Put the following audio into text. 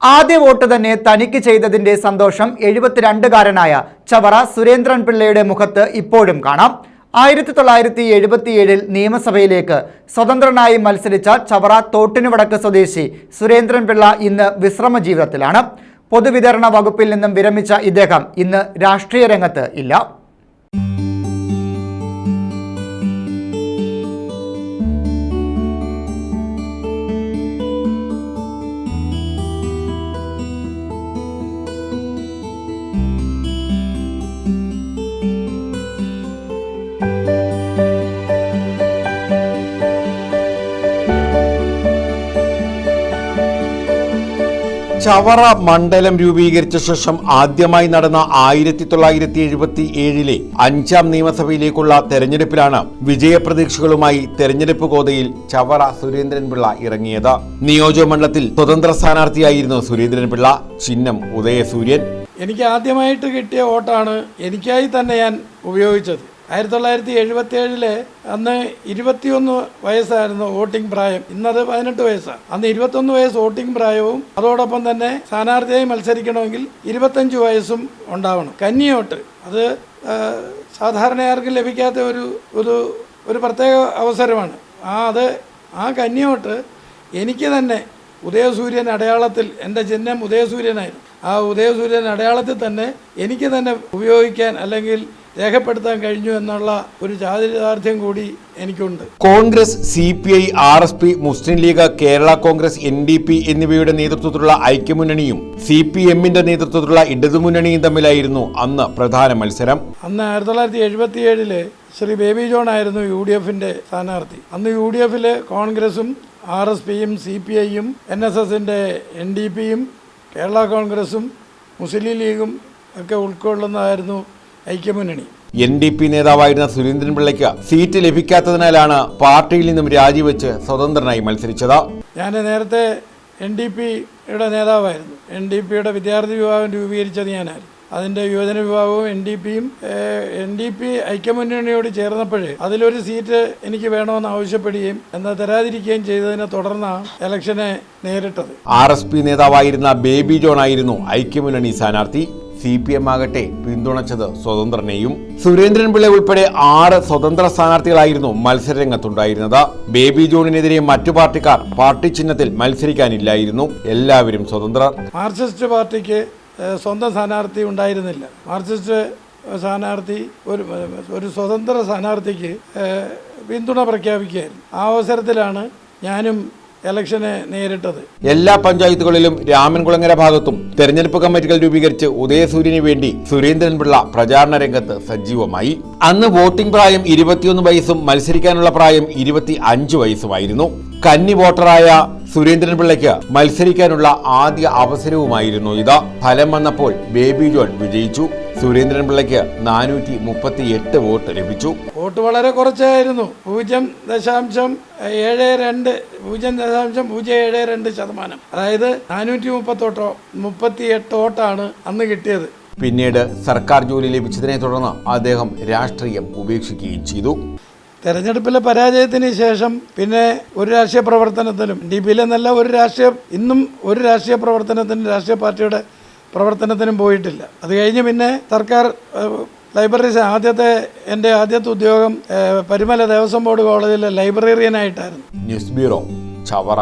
ആദ്യ വോട്ട് തന്നെ തനിക്ക് ചെയ്തതിന്റെ സന്തോഷം എഴുപത്തിരണ്ടുകാരനായ ചവറ സുരേന്ദ്രൻ പിള്ളയുടെ മുഖത്ത് ഇപ്പോഴും കാണാം. ആയിരത്തി തൊള്ളായിരത്തി എഴുപത്തിയേഴിൽ നിയമസഭയിലേക്ക് സ്വതന്ത്രനായി മത്സരിച്ച ചവറ തോട്ടിനുവടക്ക് സ്വദേശി സുരേന്ദ്രൻ പിള്ള ഇന്ന് വിശ്രമ ജീവിതത്തിലാണ് പൊതുവിതരണ വകുപ്പിൽ നിന്നും വിരമിച്ച ഇദ്ദേഹം ഇന്ന് രാഷ്ട്രീയ രംഗത്ത് ഇല്ല. ചവറ മണ്ഡലം രൂപീകരിച്ച ശേഷം ആദ്യമായി നടന്ന ആയിരത്തി തൊള്ളായിരത്തി എഴുപത്തി ഏഴിലെ അഞ്ചാം നിയമസഭയിലേക്കുള്ള തെരഞ്ഞെടുപ്പിലാണ് വിജയപ്രതീക്ഷകളുമായി തെരഞ്ഞെടുപ്പ് കോതയിൽ ചവറ സുരേന്ദ്രൻപിള്ള ഇറങ്ങിയത്. നിയോജകമണ്ഡലത്തിൽ സ്വതന്ത്ര സ്ഥാനാർത്ഥിയായിരുന്നു സുരേന്ദ്രൻപിള്ള ചിഹ്നം ഉദയസൂര്യൻ. എനിക്ക് ആദ്യമായിട്ട് കിട്ടിയ വോട്ടാണ് എനിക്കായി തന്നെ ഞാൻ ഉപയോഗിച്ചത്. ആയിരത്തി തൊള്ളായിരത്തി എഴുപത്തി ഏഴിലെ അന്ന് ഇരുപത്തിയൊന്ന് വയസ്സായിരുന്നു വോട്ടിംഗ് പ്രായം. ഇന്നത് പതിനെട്ട് വയസ്സാണ്. അന്ന് ഇരുപത്തൊന്ന് വയസ്സ് വോട്ടിംഗ് പ്രായവും അതോടൊപ്പം തന്നെ സ്ഥാനാർത്ഥിയായി മത്സരിക്കണമെങ്കിൽ ഇരുപത്തഞ്ച് വയസ്സും ഉണ്ടാവണം. കന്നിയോട്ട് അത് സാധാരണ ആർക്കും ലഭിക്കാത്ത ഒരു ഒരു ഒരു പ്രത്യേക അവസരമാണ്. ആ അത് ആ കന്നിയോട്ട് എനിക്ക് തന്നെ ഉദയസൂര്യൻ അടയാളത്തിൽ എന്റെ ചിഹ്നം ഉദയസൂര്യനായിരുന്നു. ആ ഉദയസൂര്യൻ അടയാളത്തിൽ തന്നെ എനിക്ക് തന്നെ ഉപയോഗിക്കാൻ അല്ലെങ്കിൽ രേഖപ്പെടുത്താൻ കഴിഞ്ഞു എന്നുള്ള ഒരു ചാരിതാർത്ഥ്യം കൂടി എനിക്കുണ്ട്. Congress C P I R S P Muslim League Kerala Congress N D P എന്നിവയുടെ നേതൃത്വത്തിലുള്ള ഐക്യമുന്നണിയും സി പി എമ്മിന്റെ നേതൃത്വത്തിലുള്ള ഇടതുമുന്നണിയും തമ്മിലായിരുന്നു അന്ന് പ്രധാന മത്സരം. അന്ന് ആയിരത്തി തൊള്ളായിരത്തി എഴുപത്തി ഏഴിൽ ശ്രീ ബേബി ജോൺ ആയിരുന്നു യു ഡി എഫിന്റെ സ്ഥാനാർത്ഥി. അന്ന് യു ഡി എഫിൽ കോൺഗ്രസും ആർ എസ് പിയും സി പി ഐയും എൻ എസ് എസിന്റെ എൻ ഡി പിയും കേരള കോൺഗ്രസും മുസ്ലിം ലീഗും ഒക്കെ ഉൾക്കൊള്ളുന്നതായിരുന്നു ഐക്യമുന്നണി. എൻ ഡി പി നേതാവായിരുന്ന സുരേന്ദ്രൻപിള്ളയ്ക്ക് സീറ്റ് ലഭിക്കാത്തതിനാലാണ് പാർട്ടിയിൽ നിന്നും രാജിവെച്ച് സ്വതന്ത്രനായി മത്സരിച്ചത്. ഞാൻ നേരത്തെ എൻ ഡി പിയുടെ നേതാവായിരുന്നു. എൻ ഡി പിയുടെ വിദ്യാർത്ഥി വിഭാഗം രൂപീകരിച്ചത് ഞാനായിരുന്നു. അതിന്റെ യുവജന വിഭാഗവും എൻ ഡി പിയും എൻ ഡി പി ഐക്യമുന്നണിയോട് ചേർന്നപ്പോഴേ അതിലൊരു സീറ്റ് എനിക്ക് വേണമെന്ന് ആവശ്യപ്പെടുകയും എന്നാൽ തരാതിരിക്കുകയും ചെയ്തതിനെ തുടർന്നാണ് ഇലക്ഷനെ നേരിട്ടത്. ആർ എസ് പി നേതാവായിരുന്ന ബേബി ജോൺ ആയിരുന്നു ഐക്യമുന്നണി സ്ഥാനാർത്ഥി. സി പി എം ആകട്ടെ പിന്തുണച്ചത് സ്വതന്ത്രനെയും സുരേന്ദ്രൻപിള്ള ഉൾപ്പെടെ ആറ് സ്വതന്ത്ര സ്ഥാനാർത്ഥികളായിരുന്നു മത്സരരംഗത്തുണ്ടായിരുന്നത്. ബേബി ജോണിനെതിരെ മറ്റു പാർട്ടിക്കാർ പാർട്ടി ചിഹ്നത്തിൽ മത്സരിക്കാനില്ലായിരുന്നു. എല്ലാവരും സ്വതന്ത്രർ മാർക്സിസ്റ്റ് പാർട്ടിക്ക് സ്വന്തം സ്ഥാനാർത്ഥി ഉണ്ടായിരുന്നില്ല. മാർക്സിസ്റ്റ് സ്ഥാനാർത്ഥി ഒരു ഒരു സ്വതന്ത്ര സ്ഥാനാർത്ഥിക്ക് പിന്തുണ പ്രഖ്യാപിക്കുകയായിരുന്നു. ആ അവസരത്തിലാണ് ഞാനും ഇലക്ഷനെ നേരിട്ടത്. എല്ലാ പഞ്ചായത്തുകളിലും രാമൻകുളങ്ങര ഭാഗത്തും തെരഞ്ഞെടുപ്പ് കമ്മിറ്റികൾ രൂപീകരിച്ച് ഉദയസൂര്യന് വേണ്ടി സുരേന്ദ്രൻപിള്ള പ്രചാരണ രംഗത്ത് സജീവമായി. അന്ന് വോട്ടിംഗ് പ്രായം ഇരുപത്തിയൊന്ന് വയസ്സും മത്സരിക്കാനുള്ള പ്രായം ഇരുപത്തി അഞ്ച് വയസ്സുമായിരുന്നു. കന്നി വോട്ടറായ സുരേന്ദ്രൻപിള്ളയ്ക്ക് മത്സരിക്കാനുള്ള ആദ്യ അവസരവുമായിരുന്നു ഇത്. ഫലം വന്നപ്പോൾ ബേബി ജോൺ വിജയിച്ചു. സുരേന്ദ്രൻ പിള്ളയ്ക്ക് നാനൂറ്റി മുപ്പത്തി എട്ട് വോട്ട് ലഭിച്ചു. വോട്ട് വളരെ കുറച്ചായിരുന്നു. പൂജ്യം ദശാംശം ഏഴ് രണ്ട് പൂജ്യം ദശാംശം പൂജ്യം ഏഴ് രണ്ട് ശതമാനം. അതായത് നാനൂറ്റി മുപ്പത്തൊട്ടോ മുപ്പത്തി എട്ട് വോട്ടാണ് അന്ന് കിട്ടിയത്. പിന്നീട് സർക്കാർ ജോലി ലഭിച്ചതിനെ തുടർന്ന് അദ്ദേഹം രാഷ്ട്രീയം ഉപേക്ഷിക്കുകയും ചെയ്തു. തെരഞ്ഞെടുപ്പിലെ പരാജയത്തിന് ശേഷം പിന്നെ ഒരു രാഷ്ട്രീയ പ്രവർത്തനത്തിലും ഡി പി എന്നല്ല ഒരു രാഷ്ട്രീയ ഇന്നും ഒരു രാഷ്ട്രീയ പ്രവർത്തനത്തിനും രാഷ്ട്രീയ പാർട്ടിയുടെ പ്രവർത്തനത്തിനും പോയിട്ടില്ല. അത് കഴിഞ്ഞ് പിന്നെ സർക്കാർ ലൈബ്രറി ലൈബ്രറീസ് ആദ്യത്തെ എന്റെ ആദ്യത്തെ ഉദ്യോഗം പരിമല ദേവസ്വം ബോർഡ് കോളേജിലെ ലൈബ്രറിയനായിട്ടായിരുന്നു. News bureau Chavara.